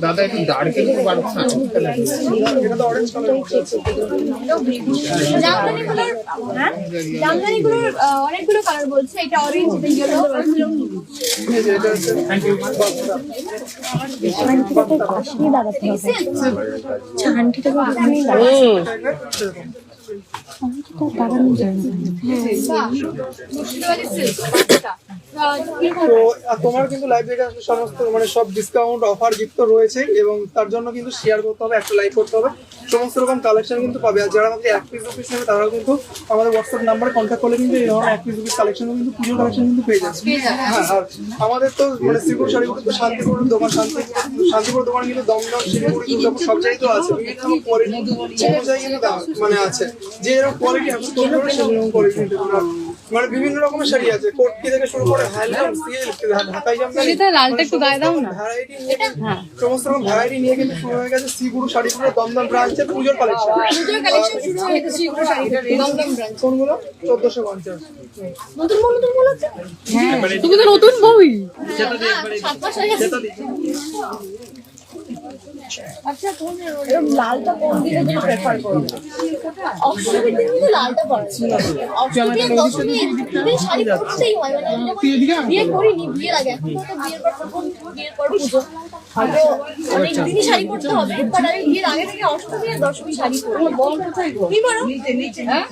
দাদা একটু দাঁড়কে একটু বাড়ছে জামদানিগুলোর হ্যাঁ? অনেকগুলো কালার বলছে। এটা অরেঞ্জ এটা ইয়েলো তো তোমার কিন্তু লাইভ দেখে আসলে সমস্ত মানে সব ডিসকাউন্ট অফার গিফট তো রয়েছে এবং তার জন্য কিন্তু শেয়ার করতে হবে একটা লাইক করতে হবে। সমস্ত রকম কালেকশন কিন্তু পাবে। আর যারা আমাদের এক পিস পিস নেবে তারাও কিন্তু আমাদের হোয়াটসঅ্যাপ নাম্বারে কন্ট্যাক্ট করলে কিন্তু এই ধরনের এক পিস পিস কালেকশন কিন্তু পুজোর কালেকশন কিন্তু পেয়ে যাচ্ছে। হ্যাঁ আর আমাদের তো মানে শ্রীপুর শাড়িগুলো তো শান্তিপুর দোকান শান্তি শান্তিপুর দোকান কিন্তু দমদম শিলিগুড়ি দুর্গাপুর সব জায়গায় তো আছে। বিভিন্ন রকম কোয়ালিটি অনুযায়ী কিন্তু মানে আছে। যে এরকম কোয়ালিটি এখন সেরকম কোয়ালিটি মানে বিভিন্ন রকমের শাড়ি আছে। কোটকি থেকে শুরু করে হ্যান্ডলুম সিল্ক ঢাকাই জামদানি সেটা লালটা একটু গায়ে দাও না। ভ্যারাইটি নিয়ে সমস্ত রকম ভ্যারাইটি নিয়ে কিন্তু শুরু হয়ে গেছে সিগুরু শাড়িগুলো দমদম ব্রাঞ্চের পুজোর কালেকশন পুজোর কালেকশন শুরু হয়ে গেছে এগুলো শাড়িটা দমদম ব্রাঞ্চ কোনগুলো? চোদ্দশো পঞ্চাশ। নতুন বল নতুন বল হচ্ছে? তুমি তো নতুন বই সাত মাস হয়ে গেছে। আচ্ছা কোন এরকম লালটা কোন দিনের জন্য প্রেফার করো? অষ্টমীর কিন্তু লালটা পরা অষ্টমী আর দশমী এই শাড়ি পরতেই হয় মানে আমি যখন বিয়ে করিনি বিয়ের আগে এখন তো বিয়ের পর প্রথম বিয়ের পর পুজো হয়তো অনেক দিনই শাড়ি পরতে হবে। বাট আমি বিয়ের আগে থেকে অষ্টমী আর দশমী শাড়ি পরি। গো? কি বলো? হ্যাঁ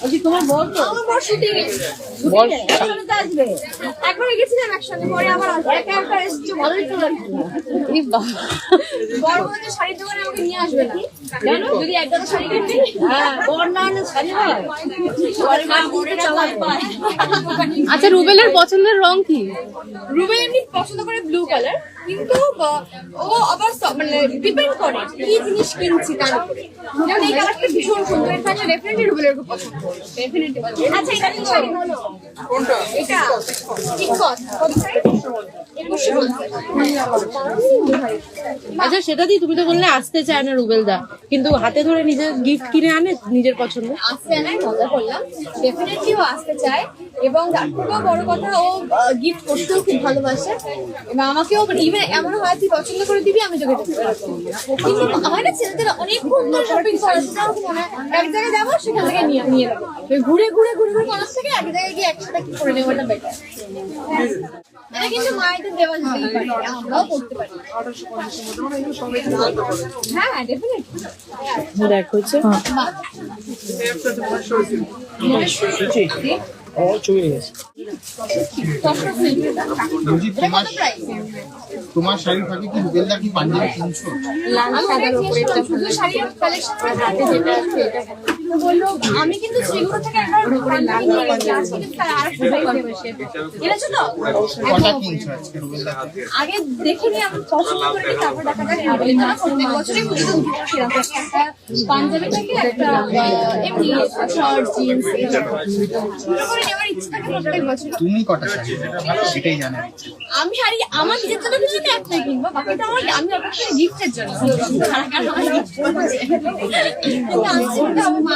বলছি তোমার বল তো। আমার শুটিং এ বল। একসাথে আসবে। একবারে গেছিলাম একসাথে পরে আবার আসবে। একা একা এসছে ভালোই তো লাগছে এই বাবা। বর বলছে শাড়ির দোকানে আমাকে নিয়ে আসবে না জানো যদি একটা শাড়ি কিনবি। হ্যাঁ বর না হলে শাড়ি হয়? পরে মা চালাই পায় আচ্ছা রুবেলের পছন্দের রং কি? রুবে এমনি পছন্দ করে ব্লু কালার কিন্তু ও আবার মানে ডিপেন্ড করে কি জিনিস কিনছি তার উপরে। যেমন এই কালারটা ভীষণ সুন্দর। এটা ডেফিনেটলি রুবেলের খুব পছন্দ ডেফিনেটলি আচ্ছা এটা কি শাড়ি? কোনটা? এটা ঠিক কত সাইজ আচ্ছা সেটা দিয়ে তুমি তো বললে আসতে চায় না রুবেল দা কিন্তু হাতে ধরে নিজের গিফট কিনে আনে নিজের পছন্দ। আসতে নাই মজা করলাম। ডেফিনেটলি ও আসতে চায়। এবং তার থেকেও বড় কথা ও গিফট করতেও খুব ভালোবাসে। এবং আমাকেও ইভেন এমন হয় তুই পছন্দ করে দিবি আমি তোকে কিন্তু হয় না ছেলেদের অনেকক্ষণ ধরে শপিং করে সেটা আমার মনে হয় এক জায়গায় যাব সেখান থেকে নিয়ে নিয়ে নেব ওই ঘুরে ঘুরে ঘুরে ঘুরে মানুষ থেকে এক জায়গায় গিয়ে একসাথে কি করে নেওয়াটা বেটার এটা কিন্তু মায়েদের দেওয়া যেতেই পারে আমরাও করতে পারি। আঠাশশো পঞ্চাশের মধ্যে মানে এগুলো সবাই কিন্তু জানতে পারে হ্যাঁ কি দেখ হচ্ছে এই একটা তোমার সরষে বলছি তোমার তোমার শাড়ি থাকে কি রুবেলদা কি পাঞ্জাবি আমি কিন্তু শ্রীগুলো থেকে একবার নিয়ে গেছি আজকে কিন্তু তার আর একটা এনেছো তো কটা কিনছো আজকে রুবেলদা আগে দেখে নিয়ে আমি পছন্দ করে তারপর দেখা যাক। না প্রত্যেক বছরই পুজো সেরকম একটা পাঞ্জাবি থেকে একটা এমনি শার্ট জিন্স করে নেওয়ার ইচ্ছে থাকে প্রত্যেক বছর তুমি কটা শাড়ি সেটাই আমি শাড়ি আমার নিজের জন্য কিছু আমি একটাই কিনবো। বাকিটা আমার আমি অবশ্যই গিফটের জন্য। আমার। কিন্তু আজকে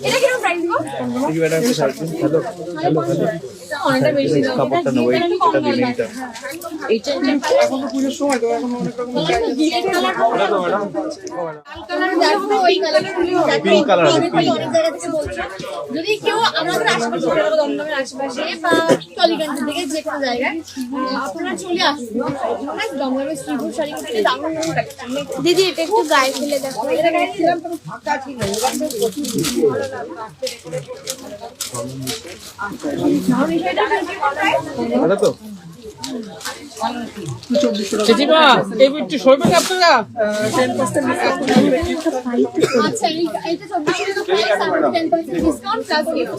এটা কীরকম প্রাইস গো অনেকটা বেশি দাম কাপড়টা নেব এটা দিন এটা এইটা এখন তো পুজোর সময় তো এখন অনেক রকম যদি কেউ আমাদের আশেপাশে দমদমের আশেপাশে বা টলিগঞ্জের দিকে যে কোনো জায়গায় আপনারা চলে আসুন আমরা দমদমের শ্রীপুর শাড়ি দিদি এটা একটু গায়ে ফেলে দেখো এটা গায়ে ছিলাম পুরো ফাঁকা ঠিক হয়ে জেঠিমা এই একটু সরবেন আপনারা? আচ্ছা টাকা। প্রাইস আর ডিসকাউন্ট প্লাস গিফট